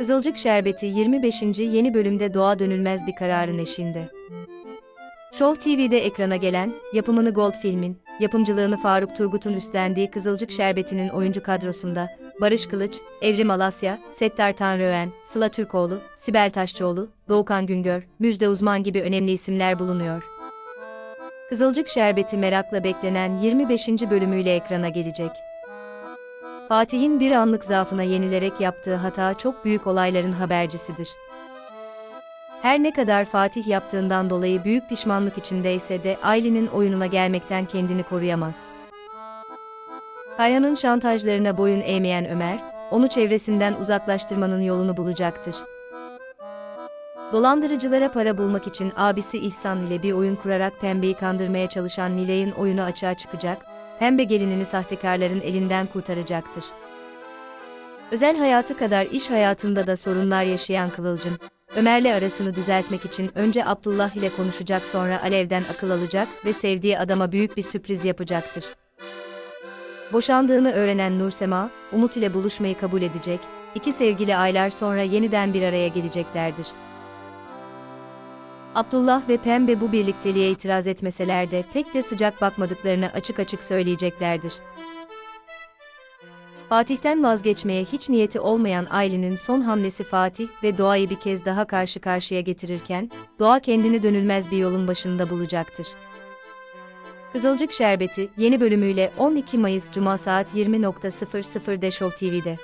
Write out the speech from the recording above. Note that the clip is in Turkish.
Kızılcık Şerbeti 25. yeni bölümde doğa dönülmez bir kararın eşinde. Show TV'de ekrana gelen, yapımını Gold filmin, yapımcılığını Faruk Turgut'un üstlendiği Kızılcık Şerbeti'nin oyuncu kadrosunda, Barış Kılıç, Evrim Alasya, Settar Tanrıöğen, Sıla Türkoğlu, Sibel Taşçıoğlu, Doğukan Güngör, Müjde Uzman gibi önemli isimler bulunuyor. Kızılcık Şerbeti merakla beklenen 25. bölümüyle ekrana gelecek. Fatih'in bir anlık zaafına yenilerek yaptığı hata çok büyük olayların habercisidir. Her ne kadar Fatih yaptığından dolayı büyük pişmanlık içindeyse de Aylin'in oyununa gelmekten kendini koruyamaz. Kayhan'ın şantajlarına boyun eğmeyen Ömer, onu çevresinden uzaklaştırmanın yolunu bulacaktır. Dolandırıcılara para bulmak için abisi İhsan ile bir oyun kurarak Pembe'yi kandırmaya çalışan Nilay'ın oyunu açığa çıkacak, Pembe gelinini sahtekarların elinden kurtaracaktır. Özel hayatı kadar iş hayatında da sorunlar yaşayan Kıvılcım, Ömer'le arasını düzeltmek için önce Abdullah ile konuşacak sonra Alev'den akıl alacak ve sevdiği adama büyük bir sürpriz yapacaktır. Boşandığını öğrenen Nursema, Umut ile buluşmayı kabul edecek, iki sevgili aylar sonra yeniden bir araya geleceklerdir. Abdullah ve Pembe bu birlikteliğe itiraz etmeseler de pek de sıcak bakmadıklarını açık açık söyleyeceklerdir. Fatih'ten vazgeçmeye hiç niyeti olmayan Aylin'in son hamlesi Fatih ve Doğa'yı bir kez daha karşı karşıya getirirken, Doğa kendini dönülmez bir yolun başında bulacaktır. Kızılcık Şerbeti yeni bölümüyle 12 Mayıs Cuma saat 20.00'de Show TV'de.